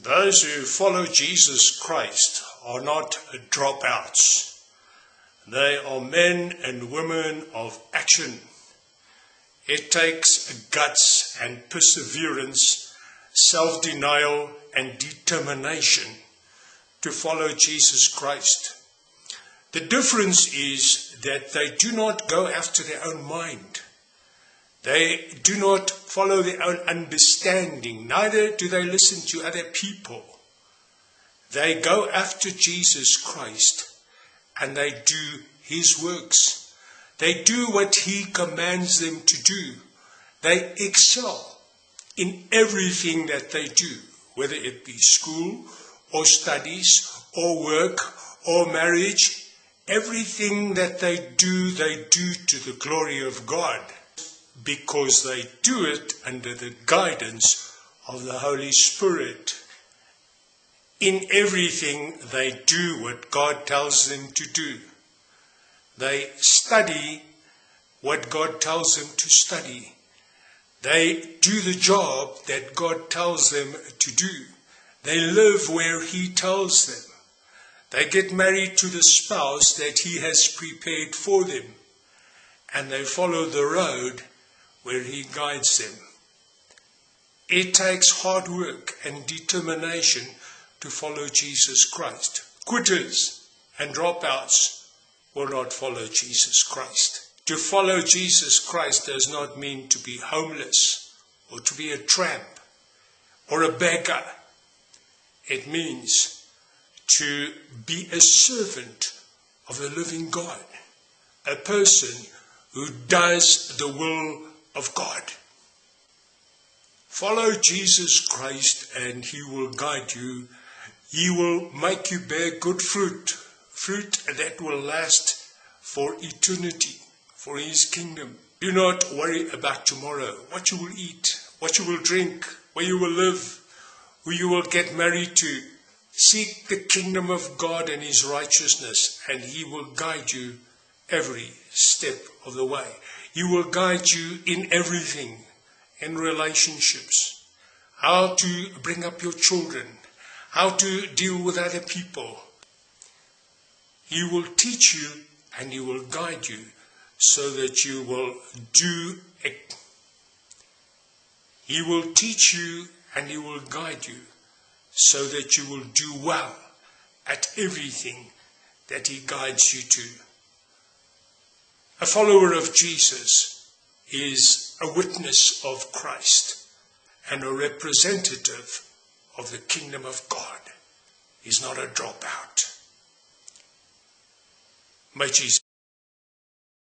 Those who follow Jesus Christ are not dropouts. They are men and women of action. It takes guts and perseverance, self denial and determination to follow Jesus Christ. The difference is that they do not go after their own mind. They do not follow their own understanding, neither do they listen to other people. They go after Jesus Christ and they do his works. They do what he commands them to do. They excel in everything that they do, whether it be school or studies or work or marriage. Everything that they do, they do to the glory of God because they do it under the guidance of the Holy Spirit. In everything, they do what God tells them to do. They study what God tells them to study. They do the job that God tells them to do. They live where He tells them. They get married to the spouse that He has prepared for them. And they follow the road where He guides them. It takes hard work and determination to follow Jesus Christ. Quitters and dropouts will not follow Jesus Christ. To follow Jesus Christ does not mean to be homeless or to be a tramp or a beggar. It means to be a servant of the living God, a person who does the will of God. Follow Jesus Christ and he will guide you. He will make you bear good fruit, fruit that will last for eternity, for his kingdom. Do not worry about tomorrow, what you will eat, what you will drink, where you will live, who you will get married to. Seek the kingdom of God and his righteousness, and he will guide you every step of the way. He will guide you in everything, in relationships, how to bring up your children, how to deal with other people. He will teach you and He will guide you so that you will do it. He will teach you and He will guide you so that you will do well at everything that He guides you to. A follower of Jesus is a witness of Christ and a representative of the kingdom of God. He's not a dropout. May Jesus